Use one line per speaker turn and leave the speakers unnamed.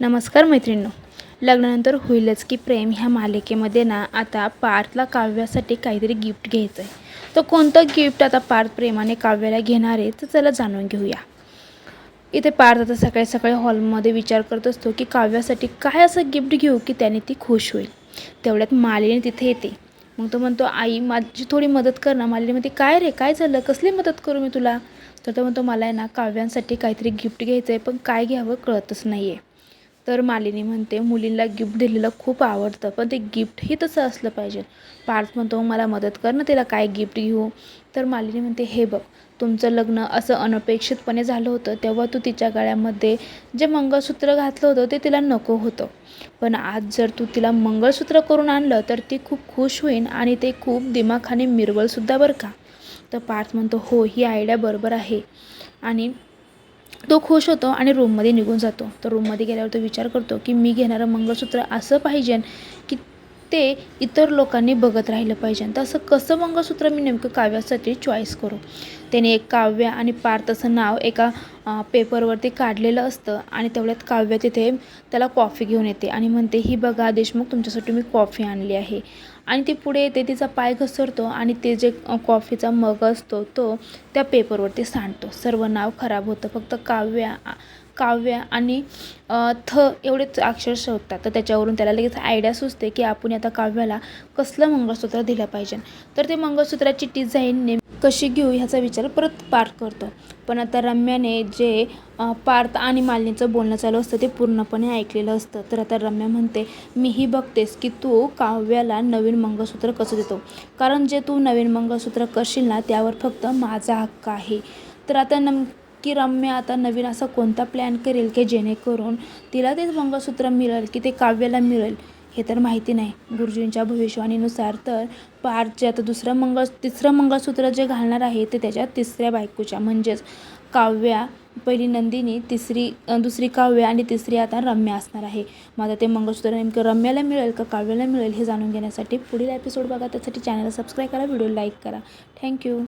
नमस्कार मैत्रिणींनो. लग्नानंतर होईलच की प्रेम ह्या मालिकेमध्ये ना आता पार्थला काव्यासाठी काहीतरी गिफ्ट घ्यायचं आहे तर कोणतं गिफ्ट आता पार्थ प्रेमाने काव्याला घेणार आहे तर चला जाणून घेऊया. इथे पार्थ आता सकाळी सकाळी हॉलमध्ये विचार करत असतो की काव्यासाठी काय असं गिफ्ट घेऊ की त्याने ती खुश होईल. तेवढ्यात मालिनी तिथे येते. मग तो म्हणतो आई माझी थोडी मदत कर ना मालिनी म्हणते काय रे काय झालं कसली मदत करू मी तुला? तर तो म्हणतो मला आहे ना काव्यांसाठी काहीतरी गिफ्ट घ्यायचं आहे पण काय घ्यावं कळतच नाही आहे तर मालिनी म्हणते मुलींना गिफ्ट दिलेलं खूप आवडतं पण ते गिफ्टही तसं असलं पाहिजे. पार्थ म्हणतो मला मदत कर ना तिला काय गिफ्ट घेऊ? तर मालिनी म्हणते हे बघ तुमचं लग्न असं अनपेक्षितपणे झालं होतं तेव्हा तू तिच्या गळ्यामध्ये जे मंगळसूत्र घातलं होतं ते तिला नको होतं. पण आज जर तू तिला मंगळसूत्र करून आणलं तर ती खूप खुश होईल आणि ते खूप दिमाखाने मिरवलसुद्धा बरं का? तर पार्थ म्हणतो हो ही आयडिया बरोबर आहे. आणि तो खुश होतो आणि रूममध्ये निघून जातो. तर रूममध्ये गेल्यावर तो विचार करतो की मी घेणारं मंगळसूत्र असं पाहिजे की ते इतर लोकांनी बघत राहिलं पाहिजे. तर असं कसं मंगळसूत्र मी नेमकं काव्यासाठी चॉईस करू? त्याने एक काव्य आणि पार्थ असं नाव एका पेपरवरती काढलेलं असतं आणि तेवढ्यात काव्य तिथे त्याला कॉफी घेऊन येते आणि म्हणते ही बघा देशमुख तुमच्यासाठी मी कॉफी आणली आहे. आणि ती पुढे येते तिचा पाय घसरतो आणि ते जे कॉफीचा मग असतो तो त्या पेपरवरती सांडतो. सर्व नाव खराब होतं. फक्त काव्य काव्य आणि थ एवढेच अक्षर शोधतात. तर त्याच्यावरून त्याला लगेच आयडिया सुचते की आपण आता काव्याला कसलं मंगळसूत्र दिलं पाहिजे. तर ते मंगळसूत्राची डिझाईन नेम कशी घेऊ ह्याचा विचार परत पार्थ करतो. पण आता रम्याने जे पार्थ आणि मालिनीचं बोलणं चालू असतं ते पूर्णपणे ऐकलेलं असतं. तर आता रम्या म्हणते मीही बघतेस की तू काव्याला नवीन मंगळसूत्र कसं देतो? कारण जे तू नवीन मंगळसूत्र करशील ना त्यावर फक्त माझा हक्क आहे. तर आता नम की रम्या आता नवीन असा कोणता प्लॅन करेल की जेणेकरून तिला तेच मंगळसूत्र मिळेल की ते काव्याला मिळेल हे तर माहिती नाही. गुरुजींच्या भविष्यवाणीनुसार तर पारचे आता दुसरं मंगळ तिसरं मंगळसूत्र जे घालणार आहे ते त्याच्या तिसऱ्या बायकोच्या. म्हणजेच काव्या पहिली नंदिनी तिसरी दुसरी काव्य आणि तिसरी आता रम्या असणार आहे. मग आता ते मंगळसूत्र नेमकं रम्याला मिळेल का काव्याला मिळेल हे जाणून घेण्यासाठी पुढील एपिसोड बघा. त्यासाठी चॅनलला सबस्क्राईब करा व्हिडिओ लाईक करा. थँक्यू